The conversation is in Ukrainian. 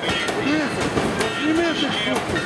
Десять. зніми цих.